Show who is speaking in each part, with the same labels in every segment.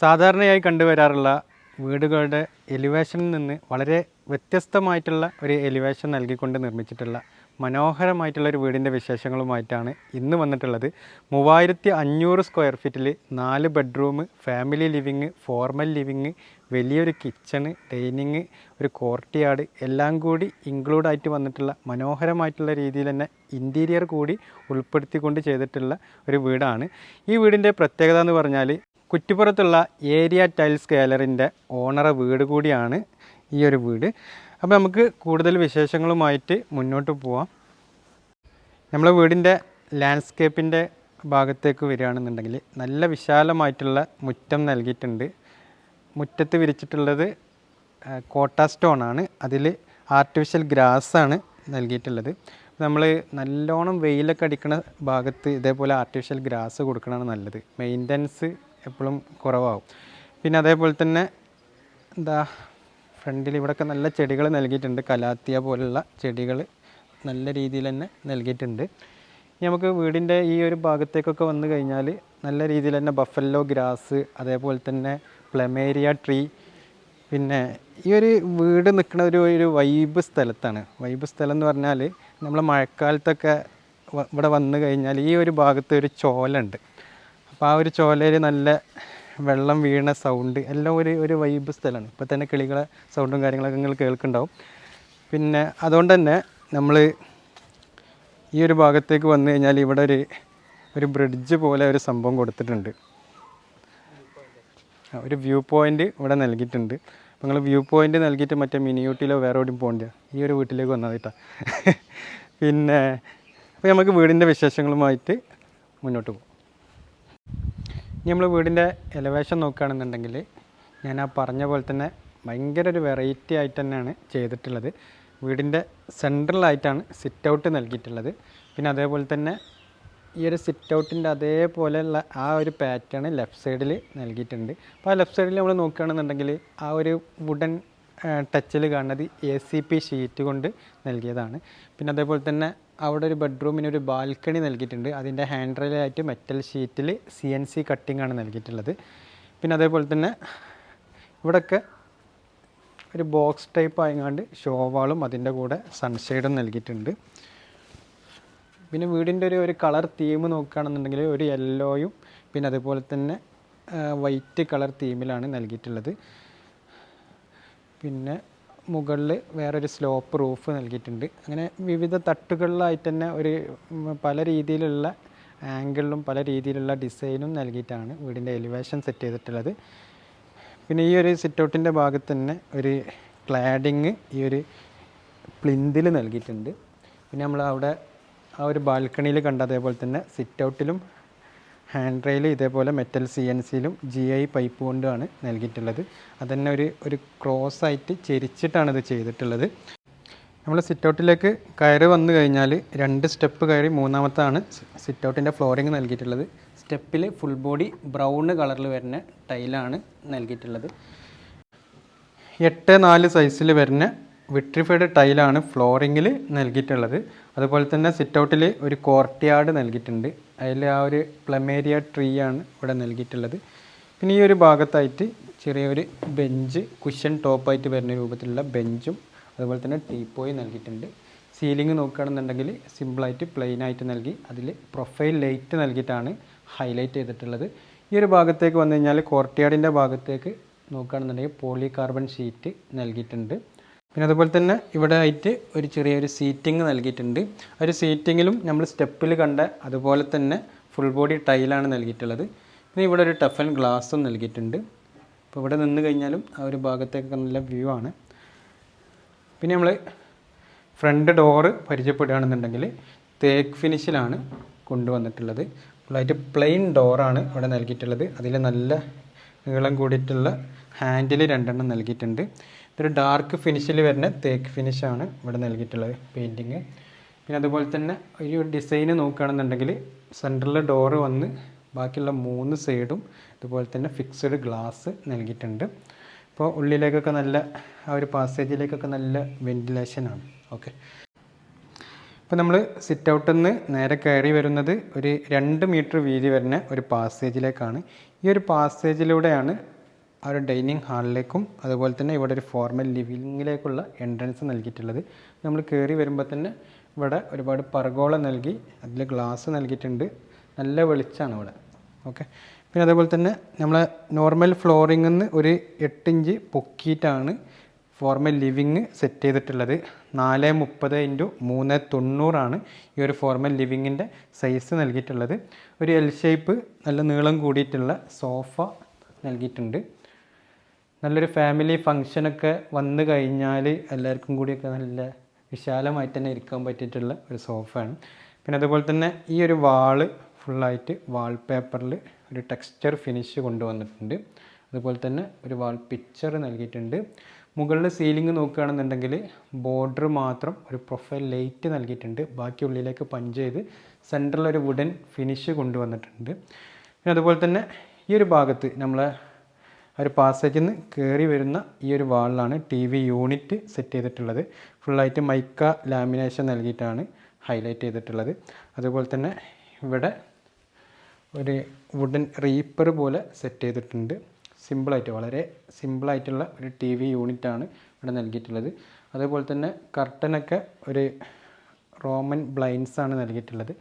Speaker 1: സാധാരണയായി കണ്ടുവരാറുള്ള വീടുകളുടെ എലിവേഷനിൽ നിന്ന് വളരെ വ്യത്യസ്തമായിട്ടുള്ള ഒരു എലിവേഷൻ നൽകിക്കൊണ്ട് നിർമ്മിച്ചിട്ടുള്ള മനോഹരമായിട്ടുള്ള ഒരു വീടിന്റെ വിശേഷങ്ങളുമായിട്ടാണ് ഇന്ന് വന്നിട്ടുള്ളത്. മൂവായിരത്തി അഞ്ഞൂറ് സ്ക്വയർ ഫീറ്റിൽ നാല് bedroom family living formal living വലിയൊരു കിച്ചണ് ഡൈനിങ് ഒരു കോർട്ട്യാർഡ് എല്ലാം കൂടി ഇൻക്ലൂഡായിട്ട് വന്നിട്ടുള്ള മനോഹരമായിട്ടുള്ള രീതിയിൽ തന്നെ ഇന്റീരിയർ കൂടി ഉൾപ്പെടുത്തിക്കൊണ്ട് ചെയ്തിട്ടുള്ള ഒരു വീടാണ്. ഈ വീടിന്റെ പ്രത്യേകത എന്ന് പറഞ്ഞാൽ കുറ്റിപ്പുറത്തുള്ള ഏരിയ ടൈൽസ് ഗാലറിന്റെ ഓണറ വീട് കൂടിയാണ് ഈ ഒരു വീട്. അപ്പോൾ നമുക്ക് കൂടുതൽ വിശേഷങ്ങളുമായിട്ട് മുന്നോട്ട് പോവാം. നമ്മളെ വീടിന്റെ ലാൻഡ്സ്കേപ്പിന്റെ ഭാഗത്തേക്ക് വരികയാണെന്നുണ്ടെങ്കിൽ നല്ല വിശാലമായിട്ടുള്ള മുറ്റം നൽകിയിട്ടുണ്ട്. മുറ്റത്ത് വിരിച്ചിട്ടുള്ളത് കോട്ട സ്റ്റോൺ ആണ്. അതിൽ ആർട്ടിഫിഷ്യൽ ഗ്രാസാണ് നൽകിയിട്ടുള്ളത്. നമ്മൾ നല്ലോണം വെയിലൊക്കെ അടിക്കുന്ന ഭാഗത്ത് ഇതേപോലെ ആർട്ടിഫിഷ്യൽ ഗ്രാസ് കൊടുക്കണതാണ് നല്ലത്. മെയിന്റനൻസ് എപ്പോഴും കുറവാകും. പിന്നെ അതേപോലെ തന്നെ എന്താ ഫ്രണ്ടിൽ ഇവിടെയൊക്കെ നല്ല ചെടികൾ നൽകിയിട്ടുണ്ട്. കലാത്തിയ പോലുള്ള ചെടികൾ നല്ല രീതിയിൽ തന്നെ നൽകിയിട്ടുണ്ട്. നമുക്ക് വീടിന്റെ ഈ ഒരു ഭാഗത്തേക്കൊക്കെ വന്നു കഴിഞ്ഞാൽ നല്ല രീതിയിൽ തന്നെ ബഫല്ലോ ഗ്രാസ് അതേപോലെ തന്നെ പ്ലമേരിയ ട്രീ പിന്നെ ഈ ഒരു വീട് നിൽക്കുന്ന ഒരു ഒരു വൈബ് സ്ഥലത്താണ്. വൈബ് സ്ഥലം എന്ന് പറഞ്ഞാൽ നമ്മൾ മഴക്കാലത്തൊക്കെ ഇവിടെ വന്നു കഴിഞ്ഞാൽ ഈ ഒരു ഭാഗത്ത് ഒരു ചോലുണ്ട് അപ്പോൾ ആ ഒരു ചോലയിൽ നല്ല വെള്ളം വീണ സൗണ്ട് എല്ലാം ഒരു ഒരു വൈബ് സ്ഥലമാണ്. ഇപ്പോൾ തന്നെ കിളികളെ സൗണ്ടും കാര്യങ്ങളൊക്കെ നിങ്ങൾ കേൾക്കുന്നുണ്ടാവും. പിന്നെ അതുകൊണ്ട് തന്നെ നമ്മൾ ഈ ഒരു ഭാഗത്തേക്ക് വന്നു കഴിഞ്ഞാൽ ഇവിടെ ഒരു ഒരു ബ്രിഡ്ജ് പോലെ ഒരു സംഭവം കൊടുത്തിട്ടുണ്ട്. ഒരു വ്യൂ പോയിന്റ് ഇവിടെ നൽകിയിട്ടുണ്ട്. അപ്പോൾ നിങ്ങൾ വ്യൂ പോയിന്റ് നൽകിയിട്ട് മറ്റേ മിനിയൂട്ടിയിലോ വേറെ എവിടെയും പോകണ്ട. ഈ ഒരു വീട്ടിലേക്ക് വന്നാൽ കേട്ടോ. പിന്നെ അപ്പോൾ നമുക്ക് വീടിന്റെ വിശേഷങ്ങളുമായിട്ട് മുന്നോട്ട് പോകും. നമ്മൾ വീടിന്റെ എലവേഷൻ നോക്കുകയാണെന്നുണ്ടെങ്കിൽ ഞാൻ ആ പറഞ്ഞ പോലെ തന്നെ ഭയങ്കര ഒരു വെറൈറ്റി ആയിട്ട് തന്നെയാണ് ചെയ്തിട്ടുള്ളത്. വീടിന്റെ സെൻട്രലായിട്ടാണ് സിറ്റ് ഔട്ട് നൽകിയിട്ടുള്ളത്. പിന്നെ അതേപോലെ തന്നെ ഈ ഒരു സിറ്റ് ഔട്ടിന്റെ അതേപോലെയുള്ള ആ ഒരു പാറ്റേൺ ലെഫ്റ്റ് സൈഡിൽ നൽകിയിട്ടുണ്ട്. അപ്പോൾ ആ ലെഫ്റ്റ് സൈഡിൽ നമ്മൾ നോക്കുകയാണെന്നുണ്ടെങ്കിൽ ആ ഒരു വുഡൻ ടച്ചിൽ കാണുന്നത് എ സി പി ഷീറ്റ് കൊണ്ട് നൽകിയതാണ്. പിന്നെ അതേപോലെ തന്നെ അവിടെ ഒരു ബെഡ്റൂമിന് ഒരു ബാൽക്കണി നൽകിയിട്ടുണ്ട്. അതിന്റെ ഹാൻഡ് റെയിലായിട്ട് മെറ്റൽ ഷീറ്റിൽ സി എൻ സി കട്ടിംഗ് ആണ് നൽകിയിട്ടുള്ളത്. പിന്നെ അതേപോലെ തന്നെ ഇവിടെയൊക്കെ ഒരു ബോക്സ് ടൈപ്പ് ആയങ്ങാണ്ട് ഷോവാളും അതിന്റെ കൂടെ സൺഷെയ്ഡും നൽകിയിട്ടുണ്ട്. പിന്നെ വീടിന്റെ ഒരു ഒരു കളർ തീം നോക്കുകയാണെന്നുണ്ടെങ്കിൽ ഒരു യെല്ലോയും പിന്നെ അതുപോലെ തന്നെ വൈറ്റ് കളർ തീമിലാണ് നൽകിയിട്ടുള്ളത്. പിന്നെ മുകളിൽ വേറൊരു സ്ലോപ്പ് റൂഫ് നൽകിയിട്ടുണ്ട്. അങ്ങനെ വിവിധ തട്ടുകളിലായിട്ട് തന്നെ ഒരു പല രീതിയിലുള്ള ആംഗിളിലും പല രീതിയിലുള്ള ഡിസൈനും നൽകിയിട്ടാണ് വീടിന്റെ എലിവേഷൻ സെറ്റ് ചെയ്തിട്ടുള്ളത്. പിന്നെ ഈ ഒരു സിറ്റൗട്ടിന്റെ ഭാഗത്ത് തന്നെ ഒരു ക്ലാഡിങ് ഈ ഒരു പ്ലിന്തിൽ നൽകിയിട്ടുണ്ട്. പിന്നെ നമ്മൾ അവിടെ ആ ഒരു ബാൽക്കണിയിൽ കണ്ട അതേപോലെ തന്നെ സിറ്റ് ഔട്ടിലും ഹാൻഡ് റെയിൽ ഇതേപോലെ മെറ്റൽ സി എൻ സിയിലും ജി ഐ പൈപ്പ് കൊണ്ടുമാണ് നൽകിയിട്ടുള്ളത്. അതന്നെ ഒരു ഒരു ക്രോസ് ആയിട്ട് ചെരിച്ചിട്ടാണ് ഇത് ചെയ്തിട്ടുള്ളത്. നമ്മൾ സിറ്റ് ഔട്ടിലേക്ക് കയറി വന്നു കഴിഞ്ഞാൽ രണ്ട് സ്റ്റെപ്പ് കയറി മൂന്നാമത്താണ് സിറ്റ് ഔട്ടിന്റെ ഫ്ലോറിങ് നൽകിയിട്ടുള്ളത്. സ്റ്റെപ്പിൽ ഫുൾ ബോഡി ബ്രൗൺ കളറിൽ വരുന്ന ടൈലാണ് നൽകിയിട്ടുള്ളത്. എട്ട് നാല് സൈസിൽ വരുന്ന വിട്രിഫൈഡ് ടൈലാണ് ഫ്ലോറിങ്ങിൽ നൽകിയിട്ടുള്ളത്. അതുപോലെ തന്നെ സിറ്റ് ഔട്ടിൽ ഒരു കോർട്ട്യാർഡ് നൽകിയിട്ടുണ്ട്. അതിൽ ആ ഒരു പ്ലമേരിയ ട്രീ ആണ് ഇവിടെ നൽകിയിട്ടുള്ളത്. പിന്നെ ഈ ഒരു ഭാഗത്തായിട്ട് ചെറിയൊരു ബെഞ്ച് കുഷൻ ടോപ്പായിട്ട് വരുന്ന രൂപത്തിലുള്ള ബെഞ്ചും അതുപോലെ തന്നെ ടീപ്പോയും നൽകിയിട്ടുണ്ട്. സീലിംഗ് നോക്കുകയാണെന്നുണ്ടെങ്കിൽ സിമ്പിളായിട്ട് പ്ലെയിൻ ആയിട്ട് നൽകി അതിൽ പ്രൊഫൈൽ ലൈറ്റ് നൽകിയിട്ടാണ് ഹൈലൈറ്റ് ചെയ്തിട്ടുള്ളത്. ഈ ഒരു ഭാഗത്തേക്ക് വന്നു കഴിഞ്ഞാൽ കോർട്ട്യാർഡിന്റെ ഭാഗത്തേക്ക് നോക്കുകയാണെന്നുണ്ടെങ്കിൽ പോളി കാർബൺ ഷീറ്റ് നൽകിയിട്ടുണ്ട്. പിന്നെ അതുപോലെ തന്നെ ഇവിടെ ആയിട്ട് ഒരു ചെറിയൊരു സീറ്റിംഗ് നൽകിയിട്ടുണ്ട്. ഒരു സീറ്റിങ്ങിലും നമ്മൾ സ്റ്റെപ്പിൽ കണ്ട അതുപോലെ തന്നെ ഫുൾ ബോഡി ടൈലാണ് നൽകിയിട്ടുള്ളത്. പിന്നെ ഇവിടെ ഒരു ടഫൻ ഗ്ലാസും നൽകിയിട്ടുണ്ട്. അപ്പോൾ ഇവിടെ നിന്ന് കഴിഞ്ഞാലും ആ ഒരു ഭാഗത്തേക്ക് നല്ല വ്യൂ ആണ്. പിന്നെ നമ്മൾ ഫ്രണ്ട് ഡോറ് പരിചയപ്പെടുകയാണെന്നുണ്ടെങ്കിൽ തേക്ക് ഫിനിഷിലാണ് കൊണ്ടുവന്നിട്ടുള്ളത്. ഫുള്ളായിട്ട് പ്ലെയിൻ ഡോറാണ് ഇവിടെ നൽകിയിട്ടുള്ളത്. അതിൽ നല്ല നീളം കൂടിയിട്ടുള്ള ഹാൻഡിൽ രണ്ടെണ്ണം നൽകിയിട്ടുണ്ട്. ഇതൊരു ഡാർക്ക് ഫിനിഷിൽ വരുന്ന തേക്ക് ഫിനിഷാണ് ഇവിടെ നൽകിയിട്ടുള്ളത് പെയിന്റിങ് പിന്നെ അതുപോലെ തന്നെ ഒരു ഡിസൈൻ നോക്കുകയാണെന്നുണ്ടെങ്കിൽ സെന്ററിൽ ഡോറ് വന്ന് ബാക്കിയുള്ള മൂന്ന് സൈഡും അതുപോലെ തന്നെ ഫിക്സഡ് ഗ്ലാസ് നൽകിയിട്ടുണ്ട്. അപ്പോൾ ഉള്ളിലേക്കൊക്കെ നല്ല ആ ഒരു പാസേജിലേക്കൊക്കെ നല്ല വെന്റിലേഷനാണ് ഓക്കെ ഇപ്പോൾ നമ്മൾ സിറ്റ് ഔട്ടിൽ നിന്ന് നേരെ കയറി വരുന്നത് ഒരു രണ്ട് മീറ്റർ വീതി വരുന്ന ഒരു പാസേജിലേക്കാണ് ഈ ഒരു പാസേജിലൂടെയാണ് ആ ഒരു ഡൈനിങ് ഹാളിലേക്കും അതുപോലെ തന്നെ ഇവിടെ ഒരു ഫോർമൽ ലിവിങ്ങിലേക്കുള്ള എൻട്രൻസ് നൽകിയിട്ടുള്ളത്. നമ്മൾ കയറി വരുമ്പോൾ തന്നെ ഇവിടെ ഒരുപാട് പർഗോള നൽകി അതിൽ ഗ്ലാസ് നൽകിയിട്ടുണ്ട്. നല്ല വെളിച്ചമാണ് ഇവിടെ. ഓക്കെ പിന്നെ അതേപോലെ തന്നെ നമ്മൾ നോർമൽ ഫ്ലോറിംഗിൽ നിന്ന് ഒരു എട്ടിഞ്ച് പൊക്കിയിട്ടാണ് ഫോർമൽ ലിവിങ് സെറ്റ് ചെയ്തിട്ടുള്ളത്. നാല് മുപ്പത് ഇന്റു മൂന്ന് തൊണ്ണൂറാണ് ഈ ഒരു ഫോർമൽ ലിവിങ്ങിന്റെ സൈസ് നൽകിയിട്ടുള്ളത്. ഒരു എൽ ഷേപ്പ് നല്ല നീളം കൂടിയിട്ടുള്ള സോഫ നൽകിയിട്ടുണ്ട്. നല്ലൊരു ഫാമിലി ഫങ്ഷനൊക്കെ വന്നു കഴിഞ്ഞാൽ എല്ലാവർക്കും കൂടിയൊക്കെ നല്ല വിശാലമായിട്ട് തന്നെ ഇരിക്കാൻ പറ്റിയിട്ടുള്ള ഒരു സോഫയാണ് പിന്നെ അതുപോലെ തന്നെ ഈ ഒരു വാൾ ഫുള്ളായിട്ട് വാൾ പേപ്പറിൽ ഒരു ടെക്സ്ചർ ഫിനിഷ് കൊണ്ടുവന്നിട്ടുണ്ട്. അതുപോലെ തന്നെ ഒരു വാൾ പിക്ചർ നൽകിയിട്ടുണ്ട്. മുകളിൽ സീലിംഗ് നോക്കുകയാണെന്നുണ്ടെങ്കിൽ ബോർഡർ മാത്രം ഒരു പ്രൊഫൈൽ ലൈറ്റ് നൽകിയിട്ടുണ്ട്. ബാക്കി ഉള്ളിലേക്ക് പഞ്ച് ചെയ്ത് സെന്ററിൽ ഒരു വുഡൻ ഫിനിഷ് കൊണ്ടുവന്നിട്ടുണ്ട്. പിന്നെ അതുപോലെ തന്നെ ഈ ഒരു ഭാഗത്ത് നമ്മളെ ഒരു പാസേജിൽ നിന്ന് കയറി വരുന്ന ഈ ഒരു വാളിലാണ് ടി വി യൂണിറ്റ് സെറ്റ് ചെയ്തിട്ടുള്ളത്. ഫുള്ളായിട്ട് മൈക്ക ലാമിനേഷൻ നൽകിയിട്ടാണ് ഹൈലൈറ്റ് ചെയ്തിട്ടുള്ളത്. അതുപോലെ തന്നെ ഇവിടെ ഒരു വുഡൻ റീപ്പർ പോലെ സെറ്റ് ചെയ്തിട്ടുണ്ട്. സിമ്പിളായിട്ട് വളരെ സിമ്പിളായിട്ടുള്ള ഒരു ടി വി യൂണിറ്റാണ് ഇവിടെ നൽകിയിട്ടുള്ളത്. അതുപോലെ തന്നെ കർട്ടനൊക്കെ ഒരു റോമൻ ബ്ലൈൻസാണ് നൽകിയിട്ടുള്ളത്.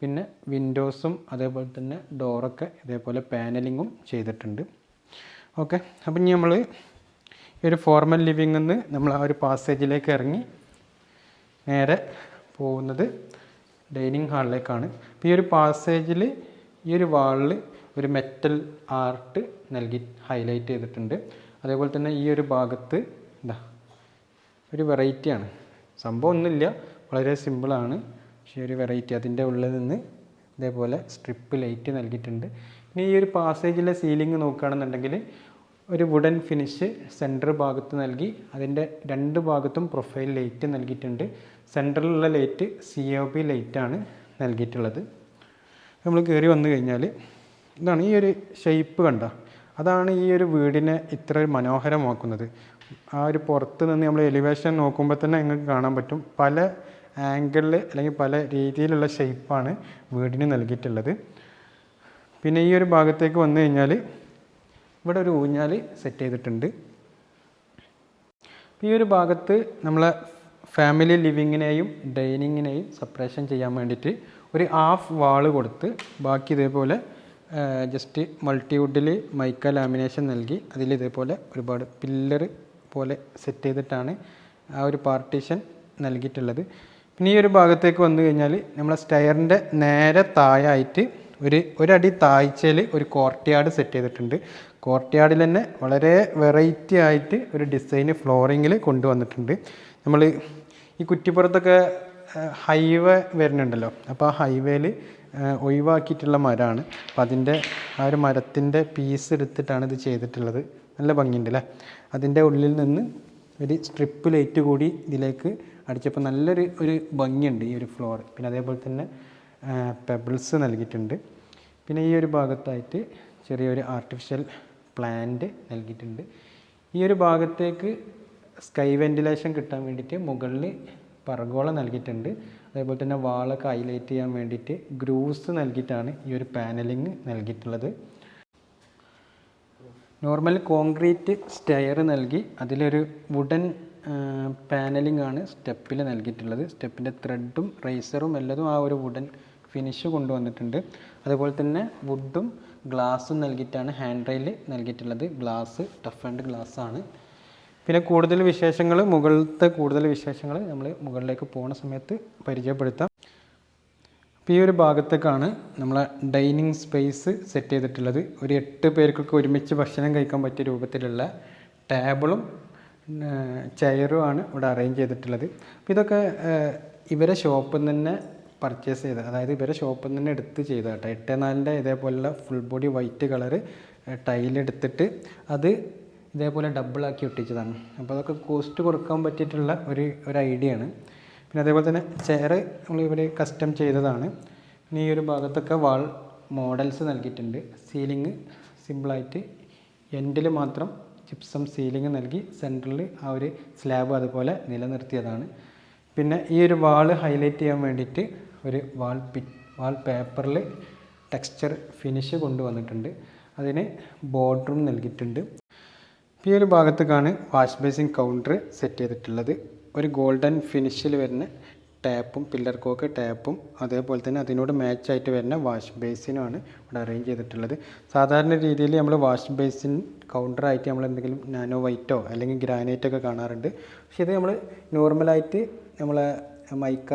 Speaker 1: പിന്നെ വിൻഡോസും അതേപോലെ തന്നെ ഡോറൊക്കെ ഇതേപോലെ പാനലിങ്ങും ചെയ്തിട്ടുണ്ട്. ഓക്കെ. അപ്പം ഇനി നമ്മൾ ഈ ഒരു ഫോർമൽ ലിവിങ്ങിൽ നിന്ന് നമ്മൾ ആ ഒരു പാസേജിലേക്ക് ഇറങ്ങി നേരെ പോകുന്നത് ഡൈനിങ് ഹാളിലേക്കാണ് അപ്പോൾ ഈ ഒരു പാസേജിൽ ഈ ഒരു വാളിൽ ഒരു മെറ്റൽ ആർട്ട് നൽകി ഹൈലൈറ്റ് ചെയ്തിട്ടുണ്ട്. അതേപോലെ തന്നെ ഈ ഒരു ഭാഗത്ത് എന്താ ഒരു വെറൈറ്റിയാണ് സംഭവം ഒന്നുമില്ല വളരെ സിമ്പിളാണ് പക്ഷേ ഒരു വെറൈറ്റി അതിന്റെ ഉള്ളിൽ നിന്ന് ഇതേപോലെ സ്ട്രിപ്പ് ലൈറ്റ് നൽകിയിട്ടുണ്ട്. ഇനി ഈ ഒരു പാസേജിലെ സീലിംഗ് നോക്കുകയാണെന്നുണ്ടെങ്കിൽ ഒരു വുഡൻ ഫിനിഷ് സെന്റർ ഭാഗത്ത് നൽകി. അതിന്റെ രണ്ട് ഭാഗത്തും പ്രൊഫൈൽ ലൈറ്റ് നൽകിയിട്ടുണ്ട്. സെന്ററിലുള്ള ലൈറ്റ് സി ഒ പി ലൈറ്റാണ് നൽകിയിട്ടുള്ളത്. നമ്മൾ കയറി വന്നു കഴിഞ്ഞാൽ ഇതാണ് ഈ ഒരു ഷേപ്പ് കണ്ട. അതാണ് ഈ ഒരു വീടിനെ ഇത്ര മനോഹരമാക്കുന്നത്. ആ ഒരു പുറത്ത് നിന്ന് നമ്മൾ എലിവേഷൻ നോക്കുമ്പോൾ തന്നെ നിങ്ങൾക്ക് കാണാൻ പറ്റും. പല ആംഗിളിൽ അല്ലെങ്കിൽ പല രീതിയിലുള്ള ഷേപ്പാണ് വീടിന് നൽകിയിട്ടുള്ളത്. പിന്നെ ഈ ഒരു ഭാഗത്തേക്ക് വന്നു കഴിഞ്ഞാൽ ഇവിടെ ഒരു ഊഞ്ഞാൽ സെറ്റ് ചെയ്തിട്ടുണ്ട്. ഈ ഒരു ഭാഗത്ത് നമ്മളെ ഫാമിലി ലിവിങ്ങിനെയും ഡൈനിങ്ങിനെയും സെപ്പറേഷൻ ചെയ്യാൻ വേണ്ടിയിട്ട് ഒരു ഹാഫ് വാൾ കൊടുത്ത് ബാക്കി ഇതേപോലെ ജസ്റ്റ് മൾട്ടിവുഡിൽ മൈക്ക ലാമിനേഷൻ നൽകി അതിൽ ഇതേപോലെ ഒരുപാട് പില്ലർ പോലെ സെറ്റ് ചെയ്തിട്ടാണ് ആ ഒരു പാർട്ടീഷൻ നൽകിയിട്ടുള്ളത്. പിന്നെ ഈ ഒരു ഭാഗത്തേക്ക് വന്നു കഴിഞ്ഞാൽ നമ്മളെ സ്റ്റയറിന്റെ നേരെ താഴായിട്ട് ഒരു ഒരടി താഴ്ചയിൽ ഒരു കോർട്ട്യാർഡ് സെറ്റ് ചെയ്തിട്ടുണ്ട്. കോർട്ട്യാർഡിൽ തന്നെ വളരെ വെറൈറ്റി ആയിട്ട് ഒരു ഡിസൈൻ ഫ്ലോറിങ്ങിൽ കൊണ്ടുവന്നിട്ടുണ്ട്. നമ്മൾ ഈ കുറ്റിപ്പുറത്തൊക്കെ ഹൈവേ വരുന്നുണ്ടല്ലോ. അപ്പോൾ ആ ഹൈവേയിൽ ഒഴിവാക്കിയിട്ടുള്ള മരമാണ്. അപ്പം അതിന്റെ ആ ഒരു മരത്തിന്റെ പീസ് എടുത്തിട്ടാണ് ഇത് ചെയ്തിട്ടുള്ളത്. നല്ല ഭംഗിയുണ്ട് അല്ലേ അതിന്റെ ഉള്ളിൽ നിന്ന് ഒരു സ്ട്രിപ്പ് ലൈറ്റ് കൂടി ഇതിലേക്ക് അടിച്ചപ്പോൾ നല്ലൊരു ഒരു ഭംഗിയുണ്ട് ഈ ഒരു ഫ്ലോർ പിന്നെ അതേപോലെ തന്നെ പെബിൾസ് നൽകിയിട്ടുണ്ട്. പിന്നെ ഈ ഒരു ഭാഗത്തായിട്ട് ചെറിയൊരു ആർട്ടിഫിഷ്യൽ പ്ലാന്റ് നൽകിയിട്ടുണ്ട്. ഈ ഒരു ഭാഗത്തേക്ക് സ്കൈ വെന്റിലേഷൻ കിട്ടാൻ വേണ്ടിയിട്ട് മുകളിൽ പറഗോള നൽകിയിട്ടുണ്ട്. അതേപോലെ തന്നെ വാളൊക്കെ ഹൈലൈറ്റ് ചെയ്യാൻ വേണ്ടിയിട്ട് ഗ്രൂസ് നൽകിയിട്ടാണ് ഈ ഒരു പാനലിങ് നൽകിയിട്ടുള്ളത്. നോർമൽ കോൺക്രീറ്റ് സ്റ്റെയർ നൽകി അതിലൊരു വുഡൻ പാനലിംഗ് ആണ് സ്റ്റെപ്പിൽ നൽകിയിട്ടുള്ളത്. സ്റ്റെപ്പിന്റെ ത്രെഡും റേസറും എല്ലതും ആ ഒരു വുഡൻ ഫിനിഷ് കൊണ്ടുവന്നിട്ടുണ്ട്. അതുപോലെ തന്നെ വുഡും ഗ്ലാസും നൽകിയിട്ടാണ് ഹാൻഡ് റെയിൽ നൽകിയിട്ടുള്ളത്. ഗ്ലാസ് ടഫ് ആൻഡ് ഗ്ലാസ് ആണ്. പിന്നെ കൂടുതൽ വിശേഷങ്ങൾ മുകളിലത്തെ കൂടുതൽ വിശേഷങ്ങൾ നമ്മൾ മുകളിലേക്ക് പോകുന്ന സമയത്ത് പരിചയപ്പെടുത്താം. അപ്പോൾ ഈ ഒരു ഭാഗത്തേക്കാണ് നമ്മളെ ഡൈനിങ് സ്പേസ് സെറ്റ് ചെയ്തിട്ടുള്ളത്. ഒരു എട്ട് പേർക്കൊക്കെ ഒരുമിച്ച് ഭക്ഷണം കഴിക്കാൻ പറ്റിയ രൂപത്തിലുള്ള ടേബിളും ചെയറും ആണ് ഇവിടെ അറേഞ്ച് ചെയ്തിട്ടുള്ളത്. അപ്പോൾ ഇതൊക്കെ ഇവരെ ഷോപ്പിൽ നിന്ന് തന്നെ പർച്ചേസ് ചെയ്ത അതായത് ഇവരെ ഷോപ്പിൽ നിന്ന് എടുത്ത് ചെയ്ത കേട്ടോ. എട്ട് നാലിന്റെ ഇതേപോലുള്ള ഫുൾ ബോഡി വൈറ്റ് കളറ് ടൈലെടുത്തിട്ട് അത് ഇതേപോലെ ഡബിളാക്കി ഒട്ടിച്ചതാണ്. അപ്പോൾ അതൊക്കെ കോസ്റ്റ് കൊടുക്കാൻ പറ്റിയിട്ടുള്ള ഒരു ഒരു ഐഡിയ ആണ്. പിന്നെ അതേപോലെ തന്നെ ചെയർ നമ്മൾ ഇവർ കസ്റ്റം ചെയ്തതാണ്. പിന്നെ ഈ ഒരു ഭാഗത്തൊക്കെ വാൾ മോഡൽസ് നൽകിയിട്ടുണ്ട്. സീലിംഗ് സിമ്പിളായിട്ട് എൻഡിൽ മാത്രം ചിപ്സം സീലിംഗ് നൽകി സെന്ററിൽ ആ ഒരു സ്ലാബ് അതുപോലെ നിലനിർത്തിയതാണ്. പിന്നെ ഈ ഒരു വാൾ ഹൈലൈറ്റ് ചെയ്യാൻ വേണ്ടിയിട്ട് ഒരു വാൾ പി വാൾ പേപ്പറിൽ ടെക്സ്ചർ ഫിനിഷ് കൊണ്ടുവന്നിട്ടുണ്ട്. അതിന് ബോർഡറും നൽകിയിട്ടുണ്ട്. ഈ ഒരു ഭാഗത്തേക്കാണ് വാഷ് ബേസിൻ കൗണ്ടർ സെറ്റ് ചെയ്തിട്ടുള്ളത്. ഒരു ഗോൾഡൻ ഫിനിഷിൽ വരുന്ന ടാപ്പും പില്ലർ കോക്ക് ടാപ്പും അതേപോലെ തന്നെ അതിനോട് മാച്ചായിട്ട് വരുന്ന വാഷ് ബേസിനുമാണ് ഇവിടെ അറേഞ്ച് ചെയ്തിട്ടുള്ളത്. സാധാരണ രീതിയിൽ നമ്മൾ വാഷ് ബേസിൻ കൗണ്ടറായിട്ട് നമ്മൾ എന്തെങ്കിലും നാനോ വൈറ്റോ അല്ലെങ്കിൽ ഗ്രാനൈറ്റോ ഒക്കെ കാണാറുണ്ട്. പക്ഷേ ഇത് നമ്മൾ നോർമലായിട്ട് നമ്മളെ മൈക്ക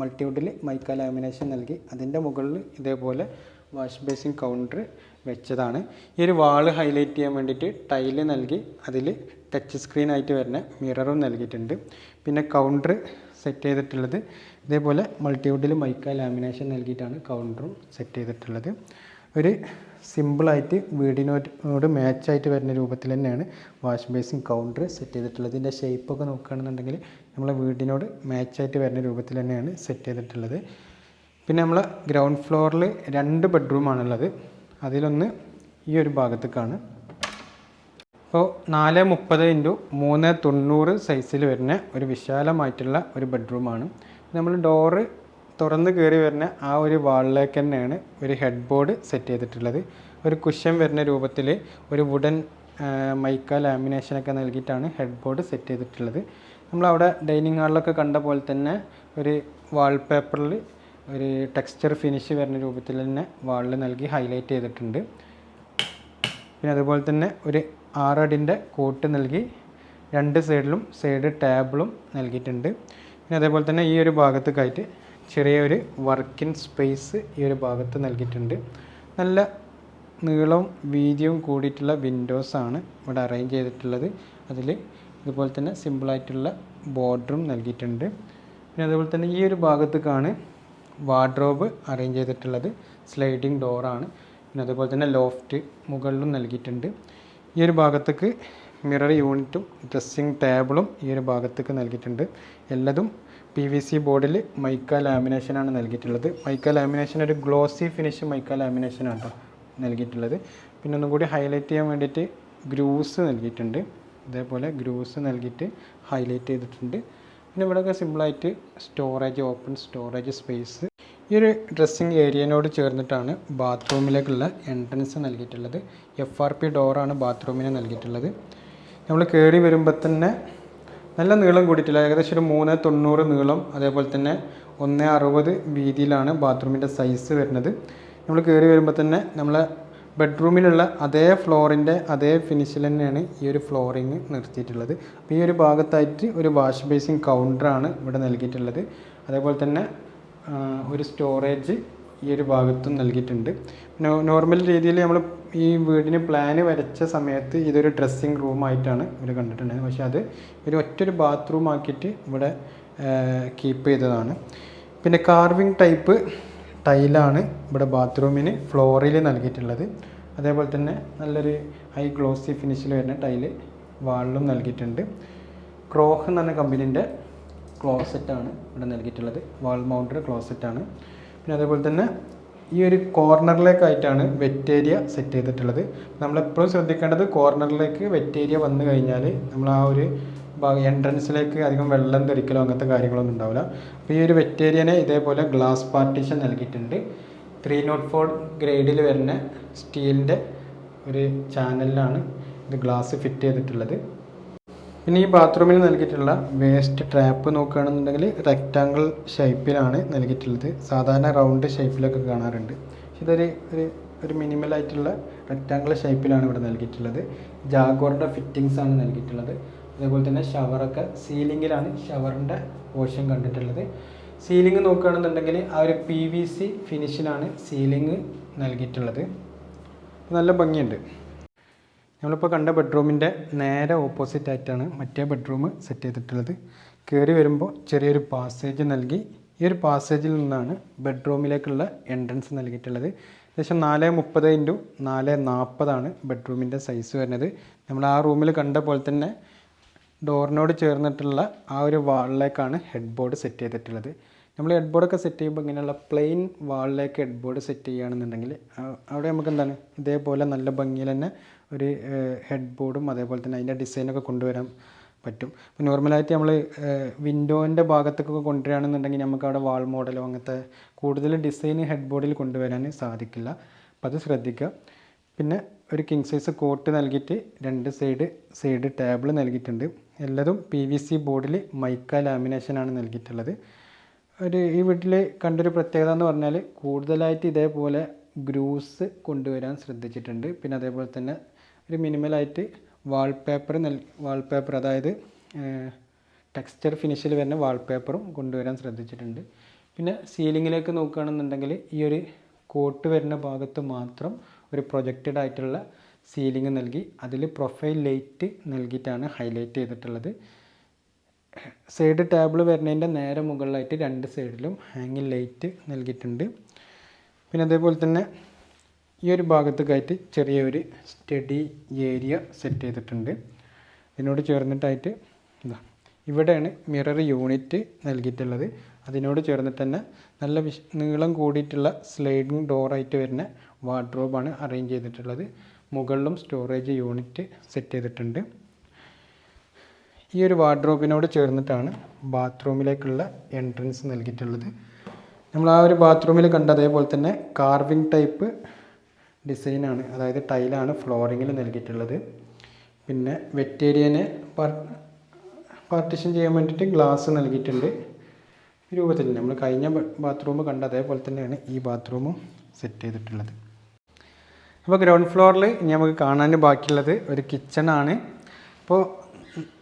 Speaker 1: മൾട്ടിവുഡിൽ മൈക്ക ലാമിനേഷൻ നൽകി അതിന്റെ മുകളിൽ ഇതേപോലെ വാഷ് ബേസിൻ കൗണ്ടർ വെച്ചതാണ്. ഈ ഒരു വാൾ ഹൈലൈറ്റ് ചെയ്യാൻ വേണ്ടിയിട്ട് ടൈൽ നൽകി അതിൽ ടച്ച് സ്ക്രീൻ ആയിട്ട് വരുന്ന മിററും നൽകിയിട്ടുണ്ട്. പിന്നെ കൗണ്ടർ സെറ്റ് ചെയ്തിട്ടുള്ളത് ഇതേപോലെ മൾട്ടിവുഡിൽ മൈക്ക ലാമിനേഷൻ നൽകിയിട്ടാണ് കൗണ്ടറും സെറ്റ് ചെയ്തിട്ടുള്ളത്. ഒരു സിമ്പിളായിട്ട് വീടിനോട് മാച്ചായിട്ട് വരുന്ന രൂപത്തിൽ തന്നെയാണ് വാഷ് ബേസിൻ കൗണ്ടർ സെറ്റ് ചെയ്തിട്ടുള്ളത് ഇതിന്റെ ഷേപ്പൊക്കെ നോക്കുകയാണെന്നുണ്ടെങ്കിൽ നമ്മളെ വീടിനോട് മാച്ചായിട്ട് വരുന്ന രൂപത്തിൽ തന്നെയാണ് സെറ്റ് ചെയ്തിട്ടുള്ളത്. പിന്നെ നമ്മൾ ഗ്രൗണ്ട് ഫ്ലോറിൽ രണ്ട് ബെഡ്റൂമാണുള്ളത്. അതിലൊന്ന് ഈ ഒരു ഭാഗത്തേക്കാണ്. അപ്പോൾ നാല് മുപ്പത് ഇന്റു മൂന്ന് തൊണ്ണൂറ് സൈസിൽ വരുന്ന ഒരു വിശാലമായിട്ടുള്ള ഒരു ബെഡ്റൂമാണ്. നമ്മൾ ഡോറ് തുറന്ന് കയറി വരുന്ന ആ ഒരു വാളിലേക്ക് തന്നെയാണ് ഒരു ഹെഡ് ബോർഡ് സെറ്റ് ചെയ്തിട്ടുള്ളത്. ഒരു കുഷൻ വരുന്ന രൂപത്തിൽ ഒരു വുഡൻ മൈക്ക ലാമിനേഷനൊക്കെ നൽകിയിട്ടാണ് ഹെഡ് ബോർഡ് സെറ്റ് ചെയ്തിട്ടുള്ളത്. നമ്മളവിടെ ഡൈനിങ് ഹാളിലൊക്കെ കണ്ട പോലെ തന്നെ ഒരു വാൾപേപ്പറിൽ ഒരു ടെക്സ്ചർ ഫിനിഷ് വരുന്ന രൂപത്തിൽ തന്നെ വാളിൽ നൽകി ഹൈലൈറ്റ് ചെയ്തിട്ടുണ്ട്. പിന്നെ അതുപോലെ തന്നെ ഒരു ആറടിന്റെ കോട്ട് നൽകി രണ്ട് സൈഡിലും സൈഡ് ടേബിളും നൽകിയിട്ടുണ്ട്. പിന്നെ അതേപോലെ തന്നെ ഈ ഒരു ഭാഗത്തേക്കായിട്ട് ചെറിയൊരു വർക്കിംഗ് സ്പേസ് ഈ ഒരു ഭാഗത്ത് നൽകിയിട്ടുണ്ട്. നല്ല നീളവും വീതിയും കൂടിയിട്ടുള്ള ആണ് ഇവിടെ അറേഞ്ച് ചെയ്തിട്ടുള്ളത്. അതിൽ ഇതുപോലെ തന്നെ സിമ്പിളായിട്ടുള്ള ബോർഡറും നൽകിയിട്ടുണ്ട്. പിന്നെ അതുപോലെ തന്നെ ഈ ഒരു ഭാഗത്തേക്കാണ് വാർഡ്രോബ് അറേഞ്ച് ചെയ്തിട്ടുള്ളത്. സ്ലൈഡിങ് ഡോറാണ് പിന്നെ അതുപോലെ തന്നെ ലോഫ്റ്റ് മുകളിലും നൽകിയിട്ടുണ്ട്. ഈ ഒരു ഭാഗത്തേക്ക് മിറർ യൂണിറ്റും ഡ്രസ്സിങ് ടേബിളും ഈ ഒരു ഭാഗത്തേക്ക് നൽകിയിട്ടുണ്ട്. എല്ലാതും പി വി സി ബോർഡിൽ മൈക്ക ലാമിനേഷനാണ് നൽകിയിട്ടുള്ളത്. മൈക്ക ലാമിനേഷൻ ഒരു ഗ്ലോസി ഫിനിഷ് മൈക്ക ലാമിനേഷനാണ് കേട്ടോ നൽകിയിട്ടുള്ളത്. പിന്നെ ഒന്നും കൂടി ഹൈലൈറ്റ് ചെയ്യാൻ വേണ്ടിയിട്ട് ഗ്രൂസ് നൽകിയിട്ടുണ്ട്. ഇതേപോലെ ഗ്രൂസ് നൽകിയിട്ട് ഹൈലൈറ്റ് ചെയ്തിട്ടുണ്ട്. പിന്നെ ഇവിടെയൊക്കെ സിമ്പിളായിട്ട് സ്റ്റോറേജ് ഓപ്പൺ സ്റ്റോറേജ് സ്പേസ്. ഈ ഒരു ഡ്രസ്സിങ് ഏരിയനോട് ചേർന്നിട്ടാണ് ബാത്റൂമിലേക്കുള്ള എൻട്രൻസ് നൽകിയിട്ടുള്ളത്. എഫ് ആർ പി ഡോറാണ് ബാത്റൂമിന് നൽകിയിട്ടുള്ളത്. നമ്മൾ കയറി വരുമ്പോൾ തന്നെ നല്ല നീളം കൂടിയിട്ടില്ല. ഏകദേശം ഒരു മൂന്ന് തൊണ്ണൂറ് നീളം അതേപോലെ തന്നെ ഒന്ന് അറുപത് വീതിയിലാണ് ബാത്റൂമിന്റെ സൈസ് വരുന്നത്. നമ്മൾ കയറി വരുമ്പോൾ തന്നെ നമ്മളെ ബെഡ്റൂമിലുള്ള അതേ ഫ്ലോറിന്റെ അതേ ഫിനിഷിൽ തന്നെയാണ് ഈ ഒരു ഫ്ലോറിങ് നിർത്തിയിട്ടുള്ളത്. അപ്പോൾ ഈ ഒരു ഭാഗത്തായിട്ട് ഒരു വാഷ് ബേസിൻ കൗണ്ടറാണ് ഇവിടെ നൽകിയിട്ടുള്ളത്. അതേപോലെ തന്നെ ഒരു സ്റ്റോറേജ് ഈ ഒരു ഭാഗത്തും നൽകിയിട്ടുണ്ട്. നോർമൽ രീതിയിൽ നമ്മൾ ഈ വീടിന് പ്ലാന് വരച്ച സമയത്ത് ഇതൊരു ഡ്രസ്സിങ് റൂമായിട്ടാണ് ഇവർ കണ്ടിട്ടുണ്ടായിരുന്നത്. പക്ഷേ അത് ഒരു ഒറ്റൊരു ബാത്റൂം ആക്കിയിട്ട് ഇവിടെ കീപ്പ് ചെയ്തതാണ്. പിന്നെ കാർവിങ് ടൈപ്പ് ടൈലാണ് ഇവിടെ ബാത്റൂമിന് ഫ്ലോറിൽ നൽകിയിട്ടുള്ളത്. അതേപോലെ തന്നെ നല്ലൊരു ഹൈ ഗ്ലോസി ഫിനിഷിൽ വരുന്ന ടൈൽ വാളിലും നൽകിയിട്ടുണ്ട്. ക്രോഹ് എന്ന് പറഞ്ഞ കമ്പനീന്റെ ക്ലോസറ്റാണ് ഇവിടെ നൽകിയിട്ടുള്ളത്. വാൾ മൗണ്ടഡ് ക്ലോസറ്റാണ് പിന്നെ അതേപോലെ തന്നെ ഈ ഒരു കോർണറിലേക്കായിട്ടാണ് വെറ്റ് ഏരിയ സെറ്റ് ചെയ്തിട്ടുള്ളത്. നമ്മളെപ്പോഴും ശ്രദ്ധിക്കേണ്ടത് കോർണറിലേക്ക് വെറ്റ് ഏരിയ വന്നു കഴിഞ്ഞാൽ നമ്മൾ ആ ഒരു എൻട്രൻസിലേക്ക് അധികം വെള്ളം തെറിക്കലോ അങ്ങനത്തെ കാര്യങ്ങളൊന്നും ഉണ്ടാവില്ല അപ്പോൾ ഈ ഒരു വെറ്റ് ഏരിയനെ ഇതേപോലെ ഗ്ലാസ് പാർട്ടീഷൻ നൽകിയിട്ടുണ്ട്. ത്രീ നോട്ട് ഫോർ ഗ്രേഡിൽ വരുന്ന സ്റ്റീലിന്റെ ഒരു ചാനലിലാണ് ഇത് ഗ്ലാസ് ഫിറ്റ് ചെയ്തിട്ടുള്ളത്. പിന്നെ ഈ ബാത്റൂമിൽ നൽകിയിട്ടുള്ള വേസ്റ്റ് ട്രാപ്പ് നോക്കുകയാണെന്നുണ്ടെങ്കിൽ റെക്റ്റാങ്കിൾ ഷേപ്പിലാണ് നൽകിയിട്ടുള്ളത്. സാധാരണ റൗണ്ട് ഷേപ്പിലൊക്കെ കാണാറുണ്ട്. ഇതൊരു ഒരു ഒരു മിനിമലായിട്ടുള്ള റെക്റ്റാങ്കിൾ ഷേപ്പിലാണ് ഇവിടെ നൽകിയിട്ടുള്ളത്. ജാഗോറിന്റെ ഫിറ്റിങ്സ് ആണ് നൽകിയിട്ടുള്ളത്. അതേപോലെ തന്നെ ഷവറൊക്കെ സീലിങ്ങിലാണ് ഷവറിന്റെ പോർഷൻ കണ്ടിട്ടുള്ളത്. സീലിംഗ് നോക്കുകയാണെന്നുണ്ടെങ്കിൽ ആ ഒരു പി വി സി ഫിനിഷിലാണ് സീലിംഗ് നൽകിയിട്ടുള്ളത്. നല്ല ഭംഗിയുണ്ട്. നമ്മളിപ്പോൾ കണ്ട ബെഡ്റൂമിന്റെ നേരെ ഓപ്പോസിറ്റ് ആയിട്ടാണ് മറ്റേ ബെഡ്റൂം സെറ്റ് ചെയ്തിട്ടുള്ളത്. കയറി വരുമ്പോൾ ചെറിയൊരു പാസേജ് നൽകി. ഈ ഒരു പാസേജിൽ നിന്നാണ് ബെഡ്റൂമിലേക്കുള്ള എൻട്രൻസ് നൽകിയിട്ടുള്ളത്. ഏകദേശം നാല് മുപ്പത് ഇന്റു നാല് നാൽപ്പതാണ് ബെഡ്റൂമിന്റെ സൈസ് വരുന്നത്. നമ്മൾ ആ റൂമിൽ കണ്ട പോലെ തന്നെ ഡോറിനോട് ചേർന്നിട്ടുള്ള ആ ഒരു വാളിലേക്കാണ് ഹെഡ് ബോർഡ് സെറ്റ് ചെയ്തിട്ടുള്ളത്. നമ്മൾ ഹെഡ് ബോർഡൊക്കെ സെറ്റ് ചെയ്യുമ്പോൾ ഇങ്ങനെയുള്ള പ്ലെയിൻ വാളിലേക്ക് ഹെഡ് ബോർഡ് സെറ്റ് ചെയ്യുകയാണെന്നുണ്ടെങ്കിൽ അവിടെ നമുക്ക് എന്താണ്? ഇതേപോലെ നല്ല ഭംഗിയിൽ തന്നെ ഒരു ഹെഡ് ബോർഡും അതേപോലെ തന്നെ അതിന്റെ ഡിസൈനൊക്കെ കൊണ്ടുവരാൻ പറ്റും. ഇപ്പോൾ നോർമലായിട്ട് നമ്മൾ വിൻഡോന്റെ ഭാഗത്തൊക്കെ കൊണ്ടുവരികയാണെന്നുണ്ടെങ്കിൽ നമുക്ക് അവിടെ വാൾ മോഡലോ അങ്ങനത്തെ കൂടുതൽ ഡിസൈൻ ഹെഡ് ബോർഡിൽ കൊണ്ടുവരാൻ സാധിക്കില്ല. അപ്പോൾ അത് ശ്രദ്ധിക്കുക. പിന്നെ ഒരു കിങ് സൈസ് കോട്ട് നൽകിയിട്ട് രണ്ട് സൈഡ് സൈഡ് ടേബിൾ നൽകിയിട്ടുണ്ട്. എല്ലതും പി വി സി ബോർഡിൽ മൈക്ക ലാമിനേഷനാണ് നൽകിയിട്ടുള്ളത്. ഒരു ഈ വീട്ടിൽ കണ്ടൊരു പ്രത്യേകത എന്ന് പറഞ്ഞാൽ കൂടുതലായിട്ട് ഇതേപോലെ ഗ്രൂസ് കൊണ്ടുവരാൻ ശ്രദ്ധിച്ചിട്ടുണ്ട്. പിന്നെ അതേപോലെ തന്നെ ഒരു മിനിമലായിട്ട് വാൾപേപ്പർ നൽ വാൾപേപ്പർ അതായത് ടെക്സ്ചർ ഫിനിഷിൽ വരുന്ന വാൾപേപ്പറും കൊണ്ടുവരാൻ ശ്രദ്ധിച്ചിട്ടുണ്ട്. പിന്നെ സീലിങ്ങിലേക്ക് നോക്കുകയാണെന്നുണ്ടെങ്കിൽ ഈ ഒരു കോട്ട് വരുന്ന ഭാഗത്ത് മാത്രം ഒരു പ്രൊജക്റ്റഡ് ആയിട്ടുള്ള സീലിംഗ് നൽകി അതിൽ പ്രൊഫൈൽ ലൈറ്റ് നൽകിയിട്ടാണ് ഹൈലൈറ്റ് ചെയ്തിട്ടുള്ളത്. സൈഡ് ടേബിൾ വരുന്നതിന്റെ നേരെ മുകളിലായിട്ട് രണ്ട് സൈഡിലും ഹാങ്ങിങ് ലൈറ്റ് നൽകിയിട്ടുണ്ട്. പിന്നെ അതേപോലെ തന്നെ ഈ ഒരു ഭാഗത്തേക്കായിട്ട് ചെറിയൊരു സ്റ്റഡി ഏരിയ സെറ്റ് ചെയ്തിട്ടുണ്ട്. ഇതിനോട് ചേർന്നിട്ടായിട്ട് ഇതാ ഇവിടെയാണ് മിറർ യൂണിറ്റ് നൽകിയിട്ടുള്ളത്. അതിനോട് ചേർന്നിട്ട് തന്നെ നല്ല വിശ് നീളം കൂടിയിട്ടുള്ള സ്ലൈഡിങ് ഡോറായിട്ട് വരുന്ന വാർഡ്രോബാണ് അറേഞ്ച് ചെയ്തിട്ടുള്ളത്. മുകളിലും സ്റ്റോറേജ് യൂണിറ്റ് സെറ്റ് ചെയ്തിട്ടുണ്ട്. ഈ ഒരു വാർഡ്രോബിനോട് ചേർന്നിട്ടാണ് ബാത്റൂമിലേക്കുള്ള എൻട്രൻസ് നൽകിയിട്ടുള്ളത്. നമ്മൾ ആ ഒരു ബാത്റൂമിൽ കണ്ട അതേപോലെ തന്നെ കാർവിംഗ് ടൈപ്പ് ഡിസൈനാണ്. അതായത് ടൈലാണ് ഫ്ലോറിങ്ങിൽ നൽകിയിട്ടുള്ളത്. പിന്നെ വെറ്റേരിയനെ പാർട്ടിഷൻ ചെയ്യാൻ വേണ്ടിയിട്ട് ഗ്ലാസ് നൽകിയിട്ടുണ്ട്. രൂപത്തിൽ നമ്മൾ കഴിഞ്ഞ ബാത്റൂം കണ്ട അതേപോലെ തന്നെയാണ് ഈ ബാത്റൂമും സെറ്റ് ചെയ്തിട്ടുള്ളത്. അപ്പോൾ ഗ്രൗണ്ട് ഫ്ലോറിൽ ഇനി നമുക്ക് കാണാൻ ബാക്കിയുള്ളത് ഒരു കിച്ചണാണ്. അപ്പോൾ